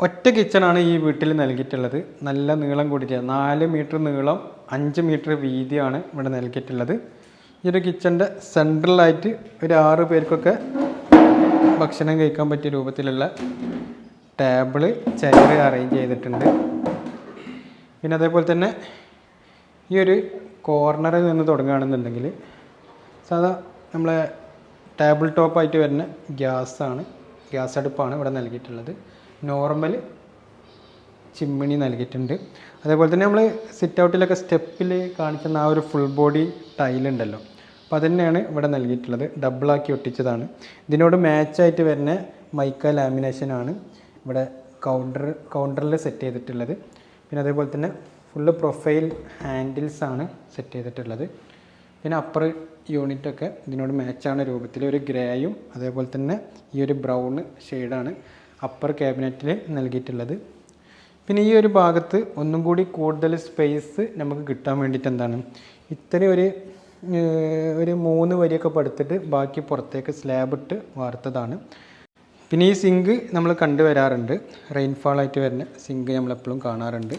Speaker 1: ഒറ്റ കിച്ചണാണ് ഈ വീട്ടിൽ നൽകിയിട്ടുള്ളത്. നല്ല നീളം കൂടിയിട്ട് നാല് മീറ്റർ നീളം അഞ്ച് മീറ്റർ വീതിയാണ് ഇവിടെ നൽകിയിട്ടുള്ളത്. ഈ ഒരു കിച്ചന്റെ സെൻട്രലായിട്ട് ഒരു ആറ് പേർക്കൊക്കെ ഭക്ഷണം കഴിക്കാൻ പറ്റിയ രൂപത്തിലുള്ള ടേബിൾ ചെയർ അറേഞ്ച് ചെയ്തിട്ടുണ്ട്. പിന്നെ അതേപോലെ തന്നെ ഈ ഒരു കോർണറിൽ നിന്ന് തുടങ്ങുകയാണെന്നുണ്ടെങ്കിൽ സാധാ നമ്മളെ ടേബിൾ ടോപ്പായിട്ട് വരുന്ന ഗ്യാസാണ് ഗ്യാസ് അടുപ്പാണ് ഇവിടെ നൽകിയിട്ടുള്ളത്. നോർമൽ ചിമ്മിണി നൽകിയിട്ടുണ്ട്. അതേപോലെ തന്നെ നമ്മൾ സിറ്റ് ഔട്ടിലൊക്കെ സ്റ്റെപ്പിൽ കാണിക്കുന്ന ആ ഒരു ഫുൾ ബോഡി ടൈലുണ്ടല്ലോ അപ്പോൾ തന്നെയാണ് ഇവിടെ നൽകിയിട്ടുള്ളത്. ഡബിളാക്കി ഒട്ടിച്ചതാണ്. ഇതിനോട് മാച്ചായിട്ട് വരുന്ന മൈക്ക ലാമിനേഷനാണ് ഇവിടെ കൗണ്ടർ കൗണ്ടറിൽ സെറ്റ് ചെയ്തിട്ടുള്ളത്. പിന്നെ അതേപോലെ തന്നെ ഫുള്ള് പ്രൊഫൈൽ ഹാൻഡിൽസ് ആണ് സെറ്റ് ചെയ്തിട്ടുള്ളത്. പിന്നെ അപ്പർ യൂണിറ്റൊക്കെ ഇതിനോട് മാച്ചാണ് രൂപത്തിൽ ഒരു ഗ്രേയും അതേപോലെ തന്നെ ഈ ഒരു ബ്രൗൺ ഷെയ്ഡാണ് അപ്പർ ക്യാബിനറ്റിൽ നൽകിയിട്ടുള്ളത്. പിന്നെ ഈ ഒരു ഭാഗത്ത് ഒന്നും കൂടി കൂടുതൽ സ്പേസ് നമുക്ക് കിട്ടാൻ വേണ്ടിയിട്ട് എന്താണ്? ഇത്രയും ഒരു ഒരു മൂന്ന് വരിയൊക്കെ പടുത്തിട്ട് ബാക്കി പുറത്തേക്ക് സ്ലാബ് ഇട്ട് വാർത്തതാണ്. പിന്നെ ഈ സിങ്ക് നമ്മൾ കണ്ടുവരാറുണ്ട് റെയിൻഫാൾ ആയിട്ട് വരുന്ന സിങ്ക് നമ്മളെപ്പോഴും കാണാറുണ്ട്.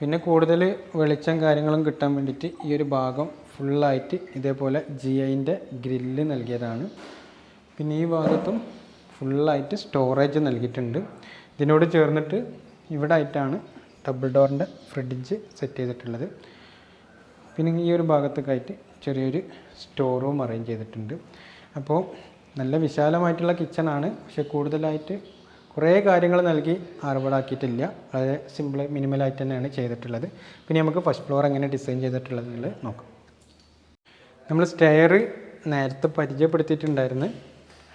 Speaker 1: പിന്നെ കൂടുതൽ വെളിച്ചം കാര്യങ്ങളും കിട്ടാൻ വേണ്ടിയിട്ട് ഈ ഒരു ഭാഗം ഫുള്ളായിട്ട് ഇതേപോലെ ജി ഐന്റെ ഗ്രില്ല് നൽകിയതാണ്. പിന്നെ ഈ ഭാഗത്തും ഫുള്ളായിട്ട് സ്റ്റോറേജ് നൽകിയിട്ടുണ്ട്. ഇതിനോട് ചേർന്നിട്ട് ഇവിടെ ആയിട്ടാണ് ഡബിൾ ഡോറിന്റെ ഫ്രിഡ്ജ് സെറ്റ് ചെയ്തിട്ടുള്ളത്. പിന്നെ ഈ ഒരു ഭാഗത്തേക്കായിട്ട് ചെറിയൊരു സ്റ്റോർ റൂം അറേഞ്ച് ചെയ്തിട്ടുണ്ട്. അപ്പോൾ നല്ല വിശാലമായിട്ടുള്ള കിച്ചണാണ് പക്ഷെ കൂടുതലായിട്ട് കുറേ കാര്യങ്ങൾ നൽകി ആർഭാടാക്കിയിട്ടില്ല. വളരെ സിമ്പിൾ മിനിമലായിട്ട് തന്നെയാണ് ചെയ്തിട്ടുള്ളത്. പിന്നെ നമുക്ക് ഫസ്റ്റ് ഫ്ലോർ എങ്ങനെ ഡിസൈൻ ചെയ്തിട്ടുള്ളത് നോക്കാം. നമ്മൾ സ്റ്റെയർ നേരത്തെ പരിചയപ്പെടുത്തിയിട്ടുണ്ടായിരുന്നു.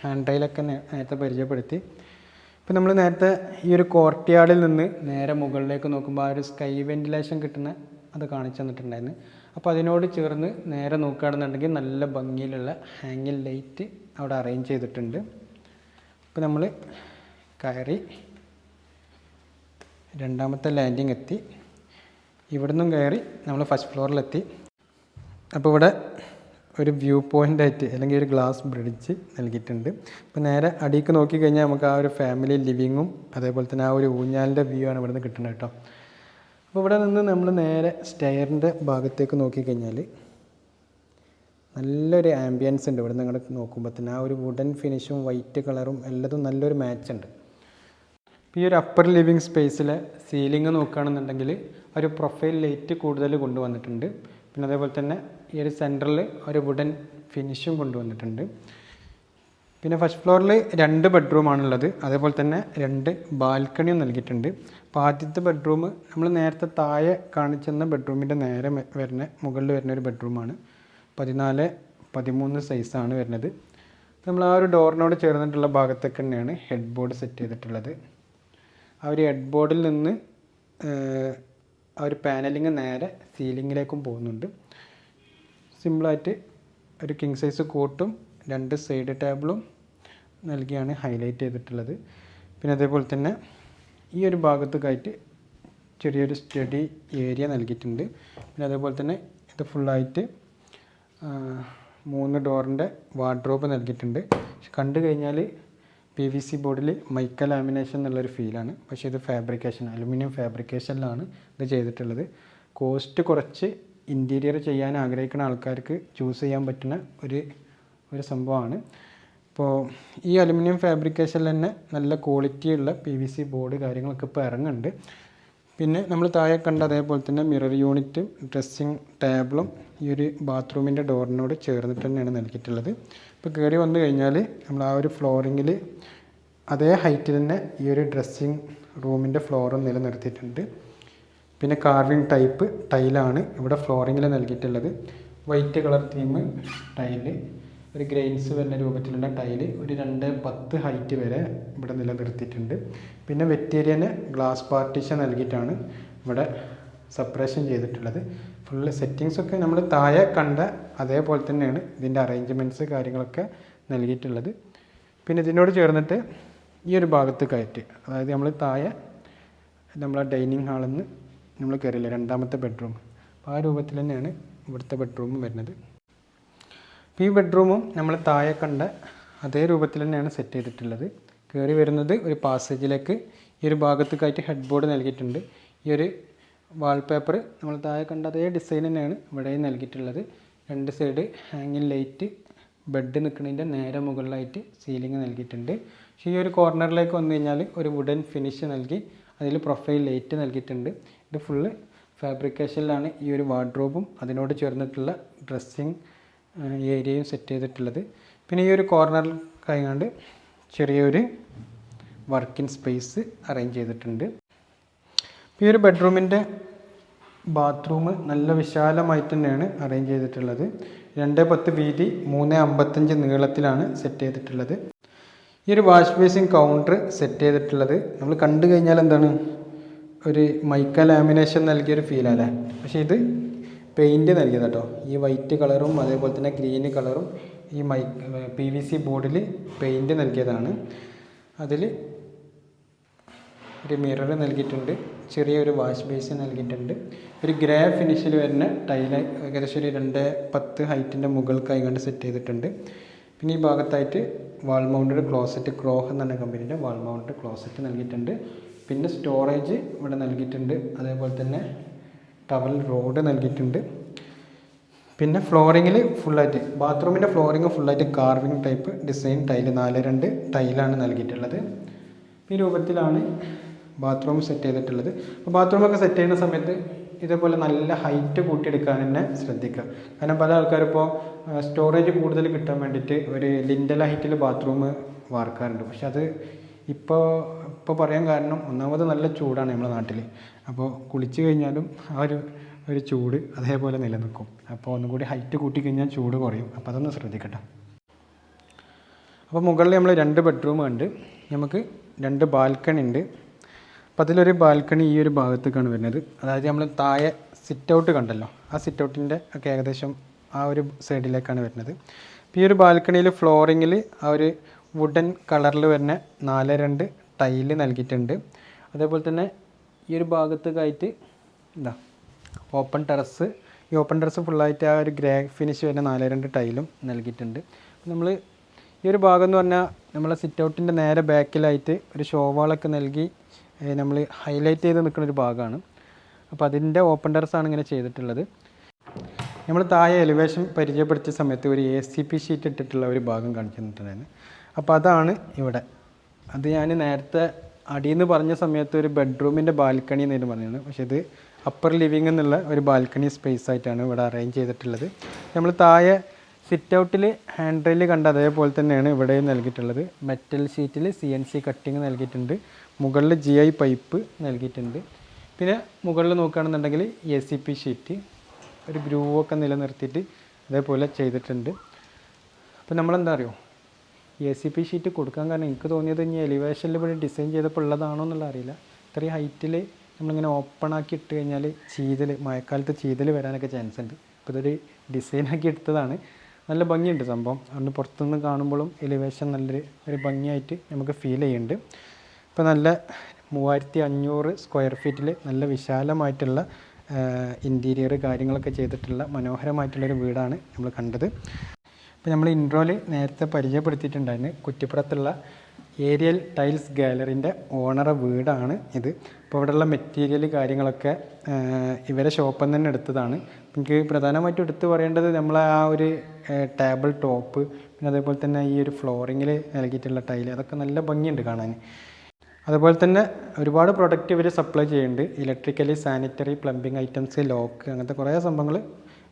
Speaker 1: ഹാൻഡ് റൈലൊക്കെ നേ- നേരത്തെ പരിചയപ്പെടുത്തി. ഇപ്പം നമ്മൾ നേരത്തെ ഈ ഒരു കോർട്ട്യാർഡിൽ നിന്ന് നേരെ മുകളിലേക്ക് നോക്കുമ്പോൾ ആ ഒരു സ്കൈ വെന്റിലേഷൻ കിട്ടുന്ന അത് കാണിച്ചു തന്നിട്ടുണ്ടായിരുന്നു. അപ്പോൾ അതിനോട് ചേർന്ന് നേരെ നോക്കുകയാണെന്നുണ്ടെങ്കിൽ നല്ല ഭംഗിയിലുള്ള ഹാങ്ങിൽ ലൈറ്റ് അവിടെ അറേഞ്ച് ചെയ്തിട്ടുണ്ട്. അപ്പോൾ നമ്മൾ കയറി രണ്ടാമത്തെ ലാൻഡിങ് എത്തി. ഇവിടുന്നും കയറി നമ്മൾ ഫസ്റ്റ് ഫ്ലോറിലെത്തി. അപ്പോൾ ഇവിടെ ഒരു വ്യൂ പോയിന്റ് ആയിട്ട് അല്ലെങ്കിൽ ഒരു ഗ്ലാസ് ബ്രിഡ്ജ് നൽകിയിട്ടുണ്ട്. അപ്പോൾ നേരെ അടിക്ക് നോക്കിക്കഴിഞ്ഞാൽ നമുക്ക് ആ ഒരു ഫാമിലി ലിവിങ്ങും അതേപോലെ തന്നെ ആ ഒരു ഊഞ്ഞാലിന്റെ വ്യൂ ആണ് ഇവിടുന്ന് കിട്ടുന്നത് കേട്ടോ. അപ്പോൾ ഇവിടെ നിന്ന് നമ്മൾ നേരെ സ്റ്റെയറിന്റെ ഭാഗത്തേക്ക് നോക്കിക്കഴിഞ്ഞാൽ നല്ലൊരു ആംബിയൻസ് ഉണ്ട് ഇവിടെ നിങ്ങൾ നോക്കുമ്പോൾ തന്നെ. ആ ഒരു വുഡൻ ഫിനിഷും വൈറ്റ് കളറും എല്ലാതും നല്ലൊരു മാച്ച് ഉണ്ട്. ഈ ഒരു അപ്പർ ലിവിങ് സ്പേസിലെ സീലിംഗ് നോക്കുകയാണെന്നുണ്ടെങ്കിൽ ഒരു പ്രൊഫൈൽ ലൈറ്റ് കൂടുതൽ കൊണ്ടുവന്നിട്ടുണ്ട്. പിന്നെ അതേപോലെ തന്നെ ഈ ഒരു സെന്ററിൽ ഒരു വുഡൻ ഫിനിഷും കൊണ്ടുവന്നിട്ടുണ്ട്. പിന്നെ ഫസ്റ്റ് ഫ്ലോറിൽ രണ്ട് ബെഡ്റൂമാണുള്ളത് അതേപോലെ തന്നെ രണ്ട് ബാൽക്കണിയും നൽകിയിട്ടുണ്ട്. അപ്പോൾ ആദ്യത്തെ ബെഡ്റൂം നമ്മൾ നേരത്തെ താഴെ കാണിച്ചെന്ന ബെഡ്റൂമിന്റെ നേരെ വരുന്ന മുകളിൽ വരുന്ന ഒരു ബെഡ്റൂമാണ് പതിനാല് പതിമൂന്ന് സൈസാണ് വരുന്നത്. നമ്മൾ ആ ഒരു ഡോറിനോട് ചേർന്നിട്ടുള്ള ഭാഗത്തൊക്കെ തന്നെയാണ് ഹെഡ് ബോർഡ് സെറ്റ് ചെയ്തിട്ടുള്ളത്. ആ ഒരു ഹെഡ് ബോർഡിൽ നിന്ന് ആ ഒരു പാനലിങ് നേരെ സീലിങ്ങിലേക്കും പോകുന്നുണ്ട്. സിമ്പിളായിട്ട് ഒരു കിങ് സൈസ് കോട്ടും രണ്ട് സൈഡ് ടേബിളും നൽകിയാണ് ഹൈലൈറ്റ് ചെയ്തിട്ടുള്ളത്. പിന്നെ അതേപോലെ തന്നെ ഈ ഒരു ഭാഗത്തേക്കായിട്ട് ചെറിയൊരു സ്റ്റഡി ഏരിയ നൽകിയിട്ടുണ്ട്. പിന്നെ അതേപോലെ തന്നെ ഇത് ഫുള്ളായിട്ട് മൂന്ന് ഡോറിന്റെ വാർഡ്രോബ് നൽകിയിട്ടുണ്ട്. കണ്ടു കഴിഞ്ഞാൽ പി വി സി ബോർഡിൽ മൈക്ക ലാമിനേഷൻ എന്നുള്ളൊരു ഫീലാണ് പക്ഷേ ഇത് ഫാബ്രിക്കേഷൻ അലുമിനിയം ഫാബ്രിക്കേഷനിലാണ് ഇത് ചെയ്തിട്ടുള്ളത്. കോസ്റ്റ് കുറച്ച് ഇന്റീരിയർ ചെയ്യാൻ ആഗ്രഹിക്കുന്ന ആൾക്കാർക്ക് ചൂസ് ചെയ്യാൻ പറ്റുന്ന ഒരു ഒരു സംഭവമാണ്. ഇപ്പോൾ ഈ അലുമിനിയം ഫാബ്രിക്കേഷനിൽ തന്നെ നല്ല ക്വാളിറ്റിയുള്ള പി വി സി ബോർഡ് കാര്യങ്ങളൊക്കെ ഇപ്പോൾ ഇറങ്ങുന്നുണ്ട്. പിന്നെ നമ്മൾ താഴെ കണ്ട അതേപോലെ തന്നെ മിറർ യൂണിറ്റും ഡ്രസ്സിങ് ടേബിളും ഈ ഒരു ബാത്റൂമിന്റെ ഡോറിനോട് ചേർന്നിട്ട് തന്നെയാണ് നൽകിയിട്ടുള്ളത്. ഇപ്പോൾ കയറി വന്നു കഴിഞ്ഞാൽ നമ്മൾ ആ ഒരു ഫ്ലോറിങ്ങിൽ അതേ ഹൈറ്റിൽ തന്നെ ഈ ഒരു ഡ്രസ്സിങ് റൂമിന്റെ ഫ്ലോറും നിലനിർത്തിയിട്ടുണ്ട്. പിന്നെ കാർവിങ് ടൈപ്പ് ടൈലാണ് ഇവിടെ ഫ്ലോറിങ്ങിൽ നൽകിയിട്ടുള്ളത്. വൈറ്റ് കളർ തീം ടൈൽ ഒരു ഗ്രെയിൻസ് വരുന്ന രൂപത്തിലുള്ള ടൈൽ ഒരു രണ്ട് പത്ത് ഹൈറ്റ് വരെ ഇവിടെ നിലനിർത്തിയിട്ടുണ്ട്. പിന്നെ വെറ്റേറിയന് ഗ്ലാസ് പാർട്ടീഷൻ നൽകിയിട്ടാണ് ഇവിടെ സെപ്പറേഷൻ ചെയ്തിട്ടുള്ളത്. ഫുള്ള് സെറ്റിങ്സ് ഒക്കെ നമ്മൾ താഴെ കണ്ട അതേപോലെ തന്നെയാണ് ഇതിന്റെ അറേഞ്ച്മെന്റ്സ് കാര്യങ്ങളൊക്കെ നൽകിയിട്ടുള്ളത്. പിന്നെ ഇതിനോട് ചേർന്നിട്ട് ഈ ഒരു ഭാഗത്ത് കയറ്റി അതായത് നമ്മൾ താഴെ നമ്മളെ ഡൈനിങ് ഹാളിൽ നിന്ന് നമ്മൾ കയറില്ല രണ്ടാമത്തെ ബെഡ്റൂം അപ്പോൾ ആ രൂപത്തിൽ തന്നെയാണ് ഇവിടുത്തെ ബെഡ്റൂമും വരുന്നത്. ഈ ബെഡ്റൂമും നമ്മൾ താഴെ കണ്ട അതേ രൂപത്തിൽ തന്നെയാണ് സെറ്റ് ചെയ്തിട്ടുള്ളത്. കയറി വരുന്നത് ഒരു പാസേജിലേക്ക് ഈ ഒരു ഭാഗത്തേക്കായിട്ട് ഹെഡ് ബോർഡ് നൽകിയിട്ടുണ്ട്. ഈ ഒരു വാൾപേപ്പർ നമ്മൾ താഴെ കണ്ട അതേ ഡിസൈൻ തന്നെയാണ് ഇവിടെയും നൽകിയിട്ടുള്ളത്. രണ്ട് സൈഡ് ഹാങ്ങിങ് ലൈറ്റ് ബെഡ് നിൽക്കുന്നതിന്റെ നേരെ മുകളിലായിട്ട് സീലിംഗ് നൽകിയിട്ടുണ്ട്. പക്ഷേ ഈ ഒരു കോർണറിലേക്ക് വന്നു കഴിഞ്ഞാൽ ഒരു വുഡൻ ഫിനിഷ് നൽകി അതിൽ പ്രൊഫൈൽ ലൈറ്റ് നൽകിയിട്ടുണ്ട്. ഇത് ഫുള്ള് ഫാബ്രിക്കേഷനിലാണ് ഈ ഒരു വാർഡ്രോബും അതിനോട് ചേർന്നിട്ടുള്ള ഡ്രസ്സിങ് ഏരിയയും സെറ്റ് ചെയ്തിട്ടുള്ളത്. പിന്നെ ഈ ഒരു കോർണറിൽ കഴിഞ്ഞാണ്ട് ചെറിയൊരു വർക്കിംഗ് സ്പേസ് അറേഞ്ച് ചെയ്തിട്ടുണ്ട്. ഈ ഒരു ബെഡ്റൂമിന്റെ ബാത്റൂം നല്ല വിശാലമായി തന്നെയാണ് അറേഞ്ച് ചെയ്തിട്ടുള്ളത്. രണ്ട് പത്ത് വീതി മൂന്ന് അമ്പത്തഞ്ച് നീളത്തിലാണ് സെറ്റ് ചെയ്തിട്ടുള്ളത്. ഈ ഒരു വാഷ് ബേസിൻ കൗണ്ടർ സെറ്റ് ചെയ്തിട്ടുള്ളത്. നമ്മൾ കണ്ടു കഴിഞ്ഞാൽ എന്താണ്? ഒരു മൈക്ക ലാമിനേഷൻ നൽകിയൊരു ഫീലല്ലേ പക്ഷേ ഇത് പെയിന്റ് നൽകിയത് കേട്ടോ. ഈ വൈറ്റ് കളറും അതേപോലെ തന്നെ ഗ്രീൻ കളറും ഈ മൈ പി വി സി ബോർഡിൽ പെയിന്റ് നൽകിയതാണ്. അതിൽ ഒരു മിറർ നൽകിയിട്ടുണ്ട്. ചെറിയൊരു വാഷ് ബേസ് നൽകിയിട്ടുണ്ട്. ഒരു ഗ്രേ ഫിനിഷിൽ വരുന്ന ടൈൽ ഏകദേശം ഒരു രണ്ട് പത്ത് ഹൈറ്റിന്റെ മുകൾക്കായി കണ്ട് സെറ്റ് ചെയ്തിട്ടുണ്ട്. പിന്നെ ഈ ഭാഗത്തായിട്ട് വാൾ മൗണ്ടഡ് ക്ലോസറ്റ് ക്രോഹ് എന്ന് കമ്പനിയുടെ വാൾ മൗണ്ടഡ് ക്ലോസറ്റ് നൽകിയിട്ടുണ്ട്. പിന്നെ സ്റ്റോറേജ് ഇവിടെ നൽകിയിട്ടുണ്ട്. അതേപോലെ തന്നെ ടവൽ റോഡ് നൽകിയിട്ടുണ്ട്. പിന്നെ ഫ്ലോറിങ്ങിൽ ഫുള്ളായിട്ട് ബാത്റൂമിന്റെ ഫ്ലോറിങ് ഫുള്ളായിട്ട് കാർവിംഗ് ടൈപ്പ് ഡിസൈൻ ടൈൽ നാല് രണ്ട് ടൈലാണ് നൽകിയിട്ടുള്ളത്. ഈ രൂപത്തിലാണ് ബാത്റൂം സെറ്റ് ചെയ്തിട്ടുള്ളത്. അപ്പോൾ ബാത്റൂമൊക്കെ സെറ്റ് ചെയ്യുന്ന സമയത്ത് ഇതേപോലെ നല്ല ഹൈറ്റ് കൂട്ടിയെടുക്കാൻ തന്നെ ശ്രദ്ധിക്കുക. കാരണം പല ആൾക്കാരും ഇപ്പോൾ സ്റ്റോറേജ് കൂടുതൽ കിട്ടാൻ വേണ്ടിയിട്ട് ഒരു ലിൻഡൽ ഹൈറ്റിൽ ബാത്റൂം വാർക്കാറുണ്ട്. പക്ഷെ അത് ഇപ്പോൾ ഇപ്പോൾ പറയാൻ കാരണം ഒന്നാമത് നല്ല ചൂടാണ് നമ്മുടെ നാട്ടിൽ അപ്പോൾ കുളിച്ച് കഴിഞ്ഞാലും ആ ഒരു ഒരു ചൂട് അതേപോലെ നിലനിൽക്കും. അപ്പോൾ ഒന്നും കൂടി ഹൈറ്റ് കൂട്ടിക്കഴിഞ്ഞാൽ ചൂട് കുറയും. അപ്പോൾ അതൊന്ന് ശ്രദ്ധിക്കട്ടെ. അപ്പോൾ മുകളിൽ നമ്മൾ രണ്ട് ബെഡ്റൂം ഉണ്ട് നമുക്ക് രണ്ട് ബാൽക്കണി ഉണ്ട്. അപ്പോൾ അതിലൊരു ബാൽക്കണി ഈ ഒരു ഭാഗത്തേക്കാണ് വരുന്നത്. അതായത് നമ്മൾ താഴെ സിറ്റ് ഔട്ട് കണ്ടല്ലോ. ആ സിറ്റ് ഔട്ടിന്റെ ഒക്കെ ഏകദേശം ആ ഒരു സൈഡിലേക്കാണ് വരുന്നത്. ഈ ഒരു ബാൽക്കണിയിൽ ഫ്ലോറിങ്ങിൽ ആ ഒരു വുഡൻ കളറിൽ വരുന്ന നാല് രണ്ട് ടൈൽ നൽകിയിട്ടുണ്ട്. അതേപോലെ തന്നെ ഈ ഒരു ഭാഗത്തേക്കായിട്ട് എന്താ ഓപ്പൺ ടെറസ് ഈ ഓപ്പൺ ടെറസ് ഫുള്ളായിട്ട് ആ ഒരു ഗ്രേ ഫിനിഷ് വരുന്ന നാല് രണ്ട് ടൈലും നൽകിയിട്ടുണ്ട്. നമ്മൾ ഈ ഒരു ഭാഗം എന്ന് പറഞ്ഞാൽ നമ്മളെ സിറ്റ് ഔട്ടിന്റെ നേരെ ബാക്കിലായിട്ട് ഒരു ഷോവാളൊക്കെ നൽകി നമ്മൾ ഹൈലൈറ്റ് ചെയ്ത് നിൽക്കുന്ന ഒരു ഭാഗമാണ്. അപ്പോൾ അതിന്റെ ഓപ്പൺ ടെറസാണ് ഇങ്ങനെ ചെയ്തിട്ടുള്ളത്. നമ്മൾ താഴെ എലിവേഷൻ പരിചയപ്പെടുത്തിയ സമയത്ത് ഒരു എ സി പി ഷീറ്റ് ഇട്ടിട്ടുള്ള ഒരു ഭാഗം കാണിച്ചു തന്നിട്ടുണ്ടായിരുന്നു. അപ്പോൾ അതാണ് ഇവിടെ. അത് ഞാൻ നേരത്തെ അടിയിൽ നിന്ന് പറഞ്ഞ സമയത്ത് ഒരു ബെഡ്റൂമിന്റെ ബാൽക്കണി എന്നായിരുന്നു പറഞ്ഞത് പക്ഷേ ഇത് അപ്പർ ലിവിങ് എന്നുള്ള ഒരു ബാൽക്കണി സ്പേസ് ആയിട്ടാണ് ഇവിടെ അറേഞ്ച് ചെയ്തിട്ടുള്ളത്. നമ്മൾ താഴെ സിറ്റ് ഔട്ടിൽ ഹാൻഡ് റെയിൽ കണ്ട അതേപോലെ തന്നെയാണ് ഇവിടെയും നൽകിയിട്ടുള്ളത്. മെറ്റൽ ഷീറ്റിൽ സി എൻ സി കട്ടിങ് നൽകിയിട്ടുണ്ട്. മുകളിൽ ജി ഐ പൈപ്പ് നൽകിയിട്ടുണ്ട്. പിന്നെ മുകളിൽ നോക്കുകയാണെന്നുണ്ടെങ്കിൽ എ സി പി ഷീറ്റ് ഒരു ഗ്രൂവൊക്കെ നിലനിർത്തിയിട്ട് അതേപോലെ ചെയ്തിട്ടുണ്ട്. അപ്പോൾ നമ്മളെന്താ അറിയോ? എ സി പി ഷീറ്റ് കൊടുക്കാൻ കാരണം എനിക്ക് തോന്നിയത് ഇനി എലിവേഷനിൽ ഇവിടെ ഡിസൈൻ ചെയ്തപ്പോൾ ഉള്ളതാണോ എന്നുള്ള അറിയില്ല. ഇത്രയും ഹൈറ്റിൽ നമ്മളിങ്ങനെ ഓപ്പൺ ആക്കി ഇട്ട് കഴിഞ്ഞാൽ ചീതൽ മഴക്കാലത്ത് ചീതൽ വരാനൊക്കെ ചാൻസ് ഉണ്ട്. അപ്പോൾ ഇതൊരു ഡിസൈനാക്കി എടുത്തതാണ്. നല്ല ഭംഗിയുണ്ട് സംഭവം. അതുകൊണ്ട് പുറത്തുനിന്ന് കാണുമ്പോഴും എലിവേഷൻ നല്ലൊരു ഒരു ഭംഗിയായിട്ട് നമുക്ക് ഫീൽ ചെയ്യുന്നുണ്ട്. ഇപ്പോൾ നല്ല മൂവായിരത്തി അഞ്ഞൂറ് സ്ക്വയർ ഫീറ്റിൽ നല്ല വിശാലമായിട്ടുള്ള ഇന്റീരിയർ കാര്യങ്ങളൊക്കെ ചെയ്തിട്ടുള്ള മനോഹരമായിട്ടുള്ളൊരു വീടാണ് നമ്മൾ കണ്ടത്. ഇപ്പോൾ നമ്മൾ ഇൻട്രോയിൽ നേരത്തെ പരിചയപ്പെടുത്തിയിട്ടുണ്ടായിരുന്നു. കുറ്റിപ്പുറത്തുള്ള ഏരിയൽ ടൈൽസ് ഗാലറിന്റെ ഓണറ വീടാണ് ഇത്. അപ്പോൾ ഇവിടെയുള്ള മെറ്റീരിയൽ കാര്യങ്ങളൊക്കെ ഇവരെ ഷോപ്പിൽ നിന്ന് തന്നെ എടുത്തതാണ്. എനിക്ക് പ്രധാനമായിട്ടും എടുത്തു പറയേണ്ടത് നമ്മൾ ആ ഒരു ടേബിൾ ടോപ്പ് പിന്നെ അതേപോലെ തന്നെ ഈ ഒരു ഫ്ലോറിങ്ങിൽ നൽകിയിട്ടുള്ള ടൈൽ അതൊക്കെ നല്ല ഭംഗിയുണ്ട് കാണാൻ. അതുപോലെ തന്നെ ഒരുപാട് പ്രൊഡക്റ്റ് ഇവർ സപ്ലൈ ചെയ്യുന്നുണ്ട്. Electrically sanitary plumbing items lock അങ്ങനത്തെ കുറേ സംഭവങ്ങൾ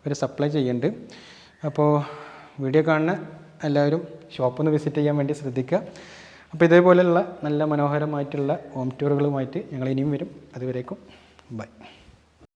Speaker 1: ഇവർ സപ്ലൈ ചെയ്യുന്നുണ്ട്. അപ്പോൾ വീഡിയോ കാണുന്ന എല്ലാവരും ഷോപ്പൊന്ന് വിസിറ്റ് ചെയ്യാൻ വേണ്ടി ശ്രദ്ധിക്കുക. അപ്പോൾ ഇതേപോലെയുള്ള നല്ല മനോഹരമായിട്ടുള്ള ഹോം ടൂറുകളുമായിട്ട് ഞങ്ങൾ ഇനിയും വരും. അതുവരേക്കും ബൈ